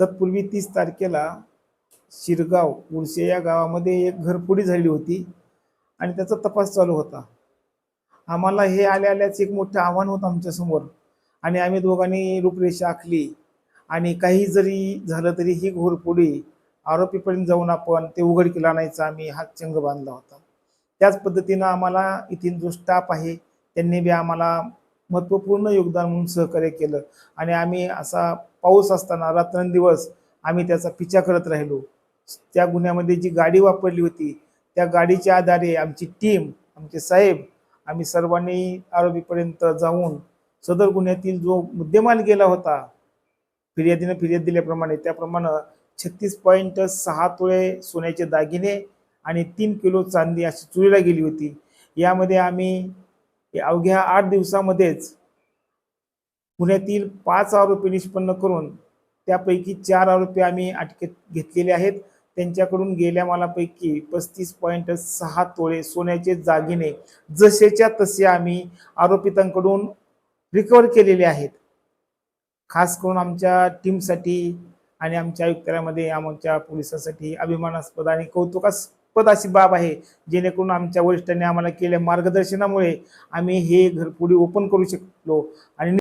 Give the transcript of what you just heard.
तत्पूर्वी तीस तारखेला शिरगाव उर्से या गावामध्ये एक घरफोडी झाली होती आणि त्याचा तपास चालू होता. आम्हाला हे आल्या आल्याच एक मोठं आव्हान होतं आमच्यासमोर. आणि आम्ही दोघांनी रूपरेषा आखली. आणि काही जरी झालं तरी ही घोरफोडी आरोपीपर्यंत जाऊन आपण ते उघडकीला आणायचा आम्ही हा चंग बांधला होता. त्याच पद्धतीनं आम्हाला इथील जो स्टाफ आहे त्यांनी बी आम्हाला महत्त्वपूर्ण योगदान म्हणून सहकार्य केलं. आणि आम्ही असा पाऊस असताना रात्रंदिवस आम्ही त्याचा पिछा करत राहिलो. त्या गुन्ह्यामध्ये जी गाडी वापरली होती त्या गाडीच्या आधारे आमची टीम आमचे साहेब आम्ही सर्वांनी आरोपीपर्यंत जाऊन सदर गुन्ह्यातील जो मुद्देमाल गेला होता फिर्यादीनं फिर्याद दिल्याप्रमाणे त्याप्रमाणे छत्तीस पॉईंट सहा तोळे सोन्याचे दागिने आणि तीन किलो चांदी अशी चोरीला गेली होती. यामध्ये आम्ही अवघ्या आठ दिवसामध्येच पुण्यातील पाच आरोपी निष्पन्न करून त्यापैकी चार आरोपी आम्ही अटकेत घेतलेले आहेत. त्यांच्याकडून गेल्या मालापैकी पस्तीस पॉईंट सहा तोळे सोन्याचे जागिने जसेच्या तसे आम्ही आरोपितांकडून रिकवर केलेले आहेत. खास करून आमच्या टीमसाठी आणि आमच्या आयुक्तालयामध्ये आमच्या पोलिसांसाठी अभिमानास्पद आणि कौतुकास कौतुकास्पद अशी बाब आहे जेणेकरून आमच्या वरिष्ठांनी आम्हाला केल्या मार्गदर्शनामुळे आम्ही हे घर पुढे ओपन करू शकलो. आणि